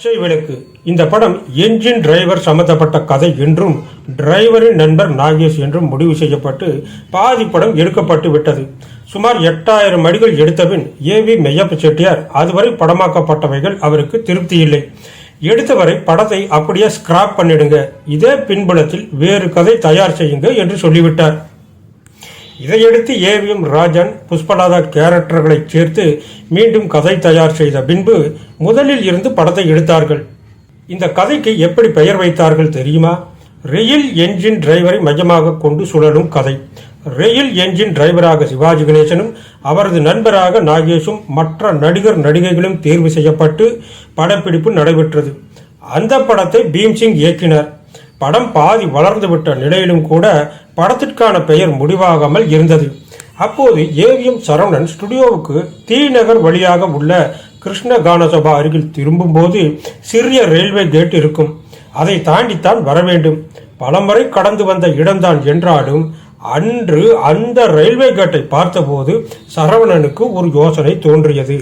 பச்சை விளக்கு. இந்த படம் என்ஜின் டிரைவர் சம்பந்தப்பட்ட கதை என்றும் டிரைவரின் நண்பர் நாகேஷ் என்றும் முடிவு செய்யப்பட்டு பாதி படம் எடுக்கப்பட்டு விட்டது. சுமார் எட்டாயிரம் அடிகள் எடுத்தபின் ஏவி மெய்யப்ப செட்டியார் அதுவரை படமாக்கப்பட்டவைகள் அவருக்கு திருப்தி இல்லை. எடுத்தவரை படத்தை அப்படியே ஸ்கிராப் பண்ணிடுங்க. இதே பின்புலத்தில் வேறு கதை தயார் செய்யுங்க என்று சொல்லிவிட்டார். இதையடுத்து ஏவிஎம் ராஜன் புஷ்பலாதா கேரக்டர்களை சேர்த்து மீண்டும் கதை தயார் செய்த பின்பு முதலில் இருந்து படத்தை எடுத்தார்கள். இந்த கதைக்கு எப்படி பெயர் வைத்தார்கள் தெரியுமா? ரெயில் என்ஜின் டிரைவரை மையமாக கொண்டு சுழலும் கதை. ரெயில் என்ஜின் டிரைவராக சிவாஜி கணேசனும் அவரது நண்பராக நாகேஷும் மற்ற நடிகர் நடிகைகளும் தேர்வு செய்யப்பட்டு படப்பிடிப்பு நடைபெற்றது. அந்த படத்தை பீம்சிங் இயக்கினார். படம் பாதி வளர்ந்துவிட்ட நிலையிலும் கூட படத்திற்கான பெயர் முடிவாகாமல் இருந்தது. அப்போது ஏவிஎம் சரவணன் ஸ்டுடியோவுக்கு தீநகர் நகர் வழியாக உள்ள கிருஷ்ண கானசபா அருகில் திரும்பும்போது சிறிய ரயில்வே கேட் இருக்கும். அதை தாண்டித்தான் வர வேண்டும். பலமுறை கடந்து வந்த இடம்தான் என்றாலும் அன்று அந்த ரயில்வே கேட்டை பார்த்தபோது சரவணனுக்கு ஒரு யோசனை தோன்றியது.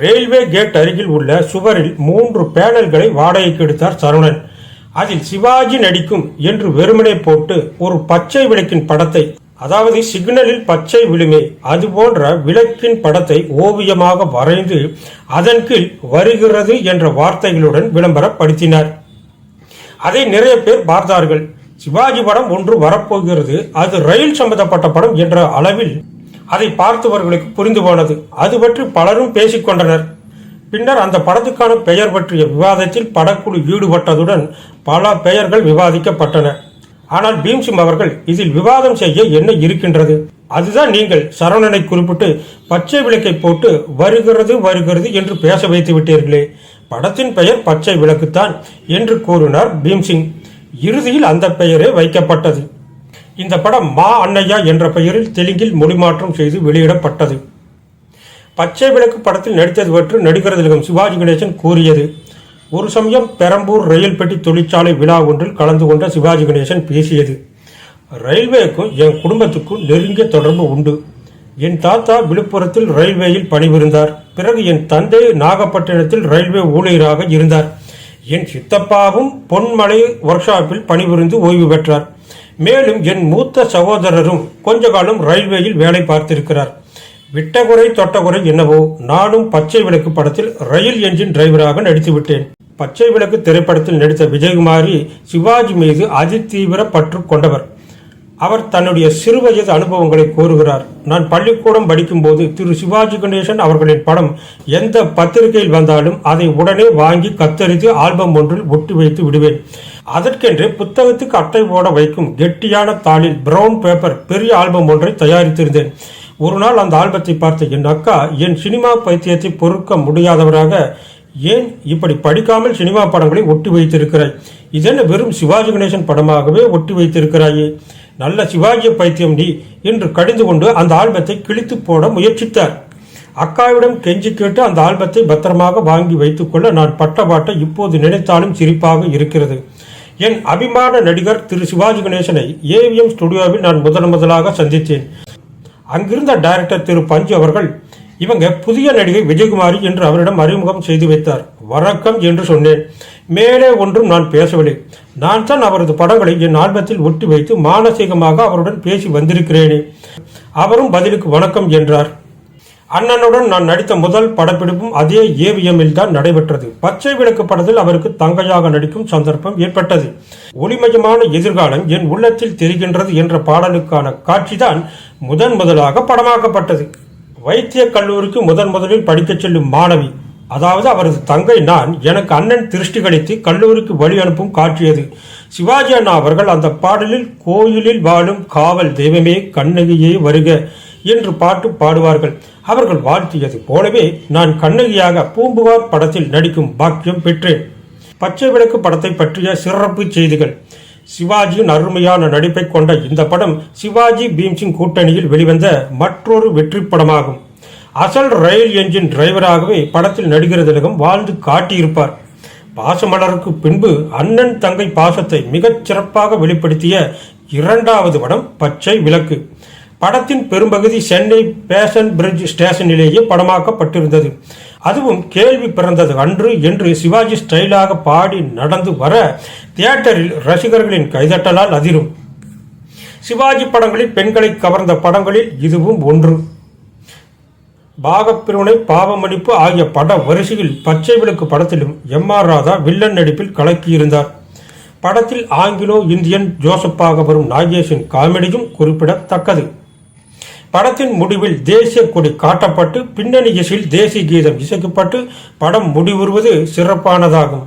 ரயில்வே கேட் அருகில் உள்ள சுவரில் மூன்று பேனல்களை வாடகைக்கு எடுத்தார் சரவணன். அதில் சிவாஜி நடிக்கும் என்று வெறுமனே போட்டு ஒரு பச்சை விளக்கின் படத்தை அதாவது சிக்னலில் பச்சை விழுமே அது போன்ற விளக்கின் படத்தை ஓவியமாக வரைந்து அதன் கீழ் வருகிறது என்ற வார்த்தைகளுடன் விளம்பரப்படுத்தினார். அதை நிறைய பேர் பார்த்தார்கள். சிவாஜி படம் ஒன்று வரப்போகிறது. அது ரயில் சம்பந்தப்பட்ட படம் என்ற அளவில் அதை பார்த்தவர்களுக்கு புரிந்து போனது அது பற்றி பலரும் பேசிக்கொண்டனர். பின்னர் அந்த படத்துக்கான பெயர் பற்றிய விவாதத்தில் படக்குழு ஈடுபட்டதுடன் பல பெயர்கள் விவாதிக்கப்பட்டன. ஆனால் பீம்சிம் அவர்கள் இதில் விவாதம் செய்ய என்ன இருக்கின்றது? அதுதான் நீங்கள் சரவணனை குறிப்பிட்டு பச்சை விளக்கை போட்டு வருகிறது வருகிறது என்று பேச வைத்து விட்டீர்களே. படத்தின் பெயர் பச்சை விளக்குத்தான் என்று கூறினார் பீம்சிங். இறுதியில் அந்த பெயரே வைக்கப்பட்டது. இந்த படம் மா அன்னையா என்ற பெயரில் தெலுங்கில் மொழிமாற்றம் செய்து வெளியிடப்பட்டது. பச்சை விளக்கு படத்தில் நடித்தது பற்றி நடிகர் திலகம் சிவாஜி கணேசன் கூறியது ஒரு சமயம் பெரம்பூர் ரயில் பெட்டி தொழிற்சாலை விழா ஒன்றில் கலந்து கொண்ட சிவாஜி கணேசன் பேசியது ரயில்வேக்கும் என் குடும்பத்துக்கும் நெருங்கிய தொடர்பு உண்டு. என் தாத்தா விழுப்புரத்தில் ரயில்வேயில் பணிபுரிந்தார். பிறகு என் தந்தை நாகப்பட்டினத்தில் ரயில்வே ஊழியராக இருந்தார். என் சித்தப்பாவும் பொன்மலை ஒர்க் ஷாப்பில் பணிபுரிந்து ஓய்வு பெற்றார். மேலும் என் மூத்த சகோதரரும் கொஞ்ச காலம் ரயில்வேயில் வேலை பார்த்திருக்கிறார். விட்டகுறை தொட்டகுறை என்னவோ நானும் பச்சை விளக்கு படத்தில் ரயில் என்ஜின் டிரைவராக நடித்து விட்டேன். பச்சை விளக்கு திரைப்படத்தில் நடித்த விஜயகுமாரி சிவாஜி மீது அதிதீவிர பற்று கொண்டவர். அவர் தன்னுடைய சிறுவயது அனுபவங்களை கூறுகிறார். நான் பள்ளிக்கூடம் படிக்கும்போது திரு. சிவாஜி கணேசன் அவர்களின் படம் எந்த பத்திரிகையில் வந்தாலும் அதை உடனே வாங்கி கத்தரித்து ஆல்பம் ஒன்றில் ஒட்டி வைத்து விடுவேன். அதற்கென்று புத்தகத்துக்கு அட்டை போட வைக்கும் கெட்டியான தாளில் பிரவுன் பேப்பர் பெரிய ஆல்பம் ஒன்றை தயாரித்திருந்தேன். ஒரு நாள் அந்த ஆல்பத்தை பார்த்த என் அக்கா என் சினிமா பைத்தியத்தை பொறுக்க முடியாதவராக ஏன் இப்படி படிக்காமல் சினிமா படங்களை ஒட்டி வைத்திருக்கிறாய்? இதென்ன வெறும் சிவாஜி கணேசன் படமாகவே ஒட்டி வைத்திருக்கிறாயே? நல்ல சிவாஜி பைத்தியம் நீ என்று கடிந்து கொண்டு அந்த ஆல்பத்தை கிழித்து போட முயற்சித்தார். அக்காவிடம் கெஞ்சி கேட்டு அந்த ஆல்பத்தை பத்திரமாக வாங்கி வைத்துக்கொள்ள நான் பட்ட பாட்டை இப்போது நினைத்தாலும் சிரிப்பாக இருக்கிறது. என் அபிமான நடிகர் திரு சிவாஜி கணேசனை ஏவிஎம் ஸ்டுடியோவில் நான் முதன் முதலாக சந்தித்தேன். அங்கிருந்த டைரக்டர் திரு பஞ்சு அவர்கள் இவங்க புதிய நடிகை விஜயகுமாரி என்று அவரிடம் அறிமுகம் செய்து வைத்தார். வணக்கம் என்று சொன்னேன். மேலே ஒன்றும் நான் பேசவில்லை. நான் தான் அவரது படங்களை என் ஆல்பத்தில் ஒட்டி வைத்து மானசீகமாக அவருடன் பேசி வந்திருக்கிறேனே. அவரும் பதிலுக்கு வணக்கம் என்றார். அண்ணனுடன் நான் நடித்த முதல் படப்பிடிப்பும் அதே ஏவிஎம்மில் தான் நடைபெற்றது. பச்சை விளக்கு படத்தில் அவருக்கு தங்கையாக நடிக்கும் சந்தர்ப்பம் ஏற்பட்டது. ஒளிமயமான எதிர்காலம் என் உள்ளத்தில் தெரிகின்றது என்ற பாடலுக்கான காட்சிதான் முதன் முதலாக படமாக்கப்பட்டது. வைத்திய கல்லூரிக்கு முதன் முதலில் படிக்கச் செல்லும் மாணவி அதாவது அவரது தங்கை நான் எனக்கு அண்ணன் திருஷ்டி கழித்து கல்லூரிக்கு வழி அனுப்பும் காட்சியது சிவாஜி அண்ணா அவர்கள் அந்த பாடலில் கோயிலில் வாழும் காவல் தெய்வமே கண்ணகியே வருக. என்று பாட்டு பாடுவார்கள். அவர்கள் வாழ்த்தியது போலவே நான் கண்ணகியாக பூம்புகார் படத்தில் நடிக்கும் பாக்கியம் பெற்றேன். பச்சை விளக்கு படத்தை பற்றிய சிறப்பு செய்திகள். சிவாஜியின் அருமையான நடிப்பை கொண்ட இந்த படம் சிவாஜி பீம்சிங் கூட்டணியில் வெளிவந்த மற்றொரு வெற்றி படமாகும். அசல் ரயில் என்ஜின் டிரைவராகவே படத்தில் நடிகர் திலகம் வாழ்ந்து காட்டியிருப்பார். பாசமலருக்கு பின்பு அண்ணன் தங்கை பாசத்தை மிகச் சிறப்பாக வெளிப்படுத்திய இரண்டாவது படம் பச்சை விளக்கு. படத்தின் பெரும்பகுதி சென்னை பேஷன் பிரிட்ஜ் ஸ்டேஷனிலேயே படமாக்கப்பட்டிருந்தது. அதுவும் கேள்வி பிறந்தது அன்று என்று சிவாஜி ஸ்டைலாக பாடி நடந்து வர தியேட்டரில் ரசிகர்களின் கைதட்டலால் அதிரும். சிவாஜி படங்களில் பெண்களை கவர்ந்த படங்களில் இதுவும் ஒன்று. பாகப்பிரிவினை பாவமடிப்பு ஆகிய பட வரிசையில் பச்சை விளக்கு படத்திலும் எம் ஆர் ராதா வில்லன் நடிப்பில் கலக்கியிருந்தார். படத்தில் ஆங்கிலோ இந்தியன் ஜோசப்பாக வரும் நாகேஷின் காமெடியும் குறிப்பிடத்தக்கது. படத்தின் முடிவில் தேசிய கொடி காட்டப்பட்டு பின்னணி இசையில் தேசிய கீதம் இசைக்கப்பட்டு படம் முடிவுறுவது சிறப்பானதாகும்.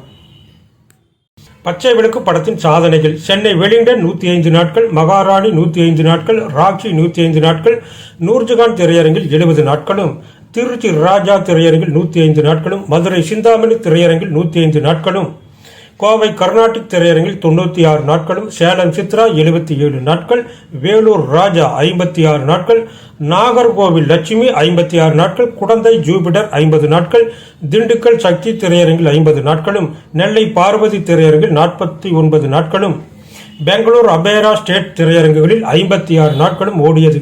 பச்சை விளக்கு படத்தின் சாதனைகள் சென்னை வெலிங்டன் நூற்றி ஐந்து நாட்கள் மகாராணி நூற்றி ஐந்து நாட்கள் ராக்கி நூற்றி ஐந்து நாட்கள் நூர்ஜஹான் திரையரங்கில் எழுபது நாட்களும் திருச்சி ராஜா திரையரங்கில் நூற்றி ஐந்து நாட்களும் மதுரை சிந்தாமணி திரையரங்கில் நூற்றி ஐந்து நாட்களும். கோவை கர்நாடிக் திரையரங்கில் தொண்ணூற்றி ஆறு நாட்களும் சேலம் சித்ரா எழுபத்தி ஏழு நாட்கள் வேலூர் ராஜா ஐம்பத்தி ஆறு நாட்கள் நாகர்கோவில் லட்சுமி ஐம்பத்தி ஆறு நாட்கள் குடந்தை ஜூபிடர் ஐம்பது நாட்கள் திண்டுக்கல் சக்தி திரையரங்கில் ஐம்பது நாட்களும் நெல்லை பார்வதி திரையரங்கில் நாற்பத்தி ஒன்பது நாட்களும் பெங்களூர் அபேரா ஸ்டேட் திரையரங்குகளில் ஐம்பத்தி ஆறு நாட்களும் ஓடியது.